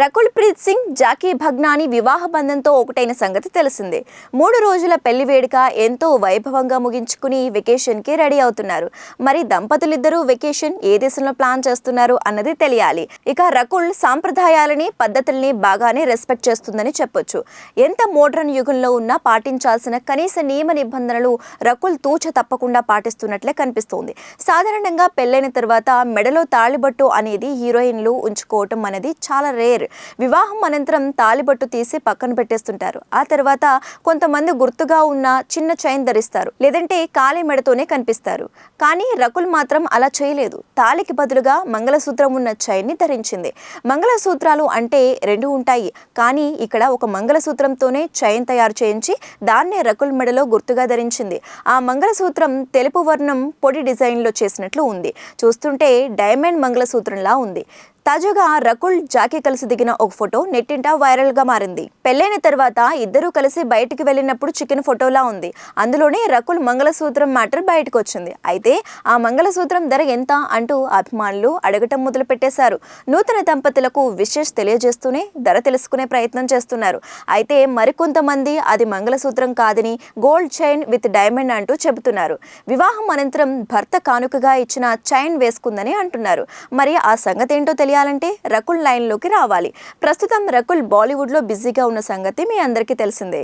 రకుల్ ప్రీత్ సింగ్ జాకీ భగ్నాని వివాహ బంధంతో ఒకటైన సంగతి తెలిసిందే. మూడు రోజుల పెళ్ళి వేడుక ఎంతో వైభవంగా ముగించుకుని వెకేషన్కి రెడీ అవుతున్నారు. మరి దంపతులిద్దరూ వెకేషన్ ఏ దేశంలో ప్లాన్ చేస్తున్నారు అన్నది తెలియాలి. ఇక రకుల్ సాంప్రదాయాలని పద్ధతుల్ని బాగానే రెస్పెక్ట్ చేస్తుందని చెప్పొచ్చు. ఎంత మోడ్రన్ యుగంలో ఉన్నా పాటించాల్సిన కనీస నియమ నిబంధనలు రకుల్ తూచ తప్పకుండా పాటిస్తున్నట్లే కనిపిస్తోంది. సాధారణంగా పెళ్ళైన తర్వాత మెడలో తాళిబట్టు అనేది హీరోయిన్లు ఉంచుకోవటం అనేది చాలా రేర్. వివాహం అనంతరం తాలిబట్టు తీసి పక్కన పెట్టేస్తుంటారు. ఆ తర్వాత కొంతమంది గుర్తుగా ఉన్న చిన్న చైన్ ధరిస్తారు. లేదంటే కాలి మెడతోనే కనిపిస్తారు. కానీ రకుల్ మాత్రం అలా చేయలేదు. తాలికి బదులుగా మంగళసూత్రం ఉన్న చైన్ని ధరించింది. మంగళసూత్రాలు అంటే రెండు ఉంటాయి. కానీ ఇక్కడ ఒక మంగళసూత్రంతోనే చైన్ తయారు చేయించి దాన్నే రకుల్ మెడలో గుర్తుగా ధరించింది. ఆ మంగళసూత్రం తెలుపు వర్ణం పొడి డిజైన్లో చేసినట్లు ఉంది. చూస్తుంటే డైమండ్ మంగళసూత్రంలా ఉంది. తాజాగా రకుల్ జాకీ కలిసి దిగిన ఒక ఫోటో నెట్టింట వైరల్గా మారింది. పెళ్ళైన తర్వాత ఇద్దరూ కలిసి బయటికి వెళ్ళినప్పుడు చికెన్ ఫోటోలా ఉంది. అందులోనే రకుల్ మంగళసూత్రం మ్యాటర్ బయటకు వచ్చింది అయితే ఆ మంగళసూత్రం ధర ఎంత అంటూ అభిమానులు అడగటం మొదలు పెట్టేశారు నూతన దంపతులకు విశేష్ తెలియజేస్తూనే ధర తెలుసుకునే ప్రయత్నం చేస్తున్నారు. అయితే మరికొంతమంది అది మంగళసూత్రం కాదని గోల్డ్ చైన్ విత్ డైమండ్ అంటూ చెబుతున్నారు. వివాహం అనంతరం భర్త కానుకగా ఇచ్చిన చైన్ వేసుకుందని అంటున్నారు. మరి ఆ సంగతి ఏంటో చేయాలంటే రకుల్ లైన్లోకి రావాలి. ప్రస్తుతం రకుల్ బాలీవుడ్లో బిజీగా ఉన్న సంగతి మీ అందరికీ తెలిసిందే.